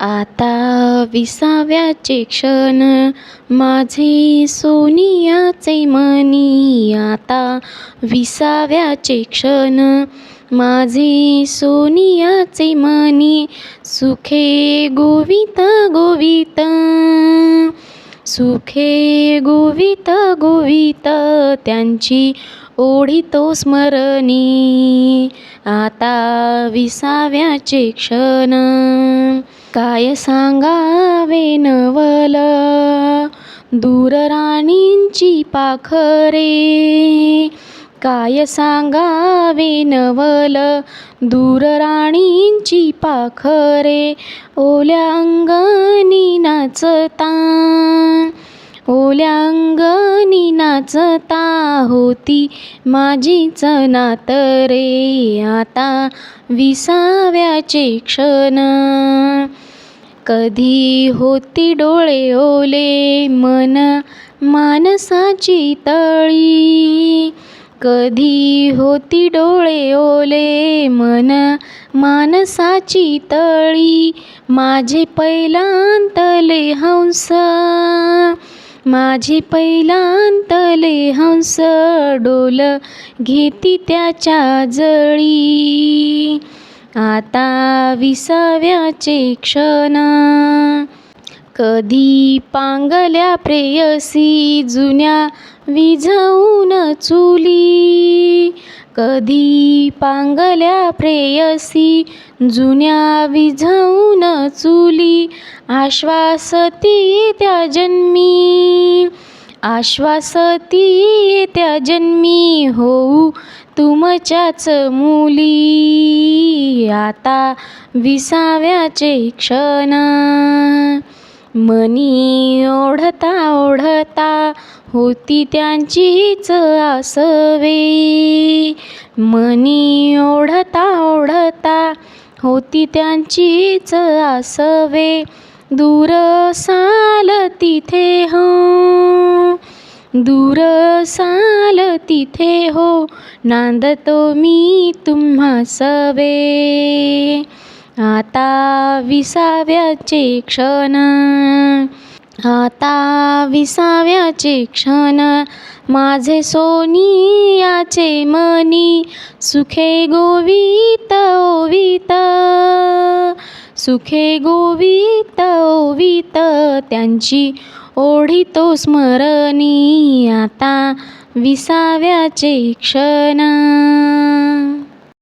आता विसाव्याचे क्षण माझे सोनियाचे मनी आता विसाव्याचे क्षण माझे सोनियाचे मनी सुखे गोवित गोवित सुखे गोवित गोवित त्यांची ओढितो स्मरणी. आता विसाव्याचे क्षण. काय सांगावे नवल? दूर राणींची पाखरे. काय सांगावे नवल? दूर राणींची पाखरे. ओल्या अंगणी नाचता. ओल्या नाचता होती माझीच नात रे. आता विसाव्याचे क्षण. कधी होती डोळे ओले मन मानसाची तळी. कधी होती डोळे ओले मन मानसाची तळी. माझे पैलांतले हंस. माझे पैलांतले हंस डोल घेती त्याच्या जळी. आता विसाव्याचे क्षण. कधी पांगल्या प्रेयसी जुन्या विझवून चुली. कधी पांगल्या प्रेयसी जुन्या विझवून चुली आश्वासती त्या जन्मी. आश्वासती त्या जन्मी होऊ तुमच्याच मुली. आता विसाव्याचे क्षण. मनी ओढता ओढता होती त्यांचीच आसवे. मनी ओढता ओढता होती त्यांचीच आसवे. दूर साल तिथे हो. दूर साल तिथे हो. नांदतो मी तुम्हा सवे. आता विसाव्याचे क्षण. आता विसाव्याचे क्षण माझे सोनियाचे मनी सुखे गोवित ओवित. सुखे गोवित ओवित त्यांची ओढितो स्मरणी. आता विसाव्याचे क्षण.